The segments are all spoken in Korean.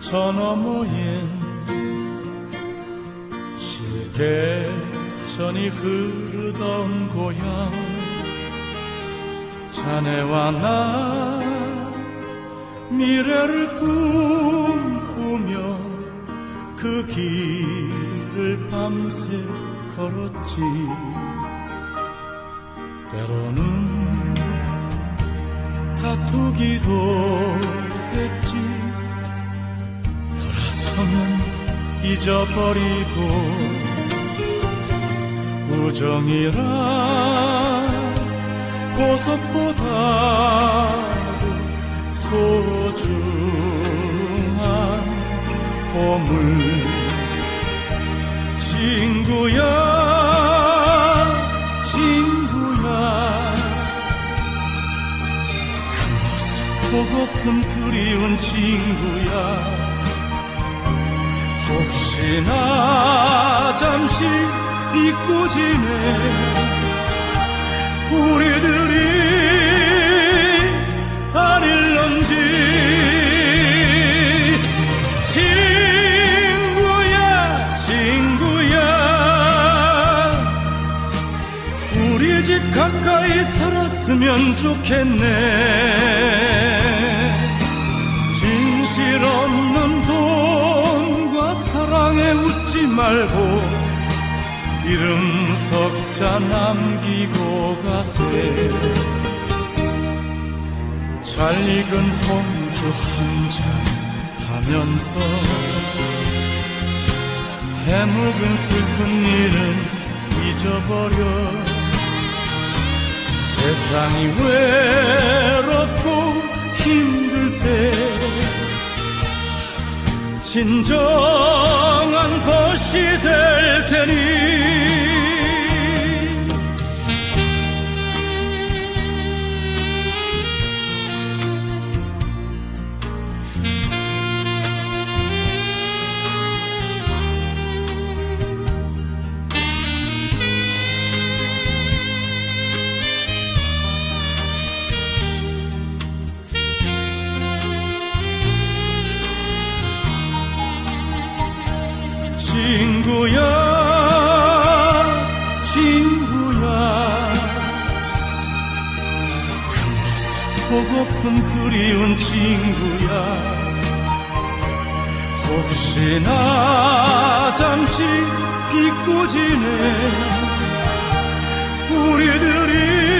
저 너머엔 시계천이 흐르던 고향 자네와 나 미래를 꿈꾸며 그 길을 밤새 걸었지 때로는 다투기도 했지. 돌아서면 잊어버리고 우정이라 보석보다도 소중한 보물. 친구야 보고픈 그리운 친구야. 혹시나 잠시 잊고 지내 우리들이 아닐런지 친구야 친구야. 우리 집 가까이 살았으면 좋겠네 진실 없는 돈과 사랑에 웃지 말고 이름 석자 남기고 가세. 잘 익은 홍주 한 잔 하면서 해묵은 슬픈 일은 잊어버려. 세상이 외롭고 진정한 것이 될 테니 친구야 친구야. 그 모습 보고픈 그리운 친구야. 혹시나 잠시 지내 우리들이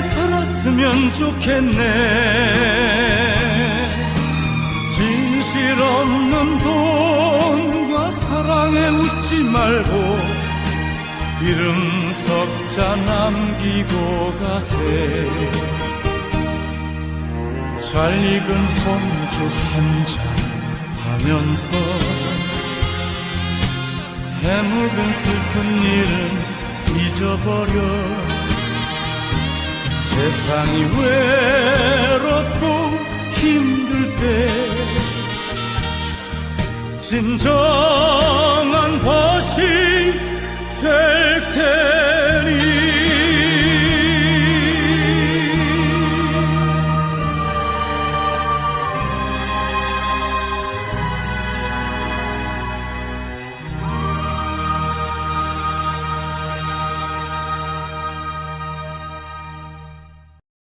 살았으면 좋겠네. 진실 없는 돈과 사랑에 웃지 말고 이름 석자 남기고 가세. 잘 익은 홍주 한 잔 하면서 해묵은 슬픈 일은 잊어버려 세상이 외롭고 힘들 때 진정한 법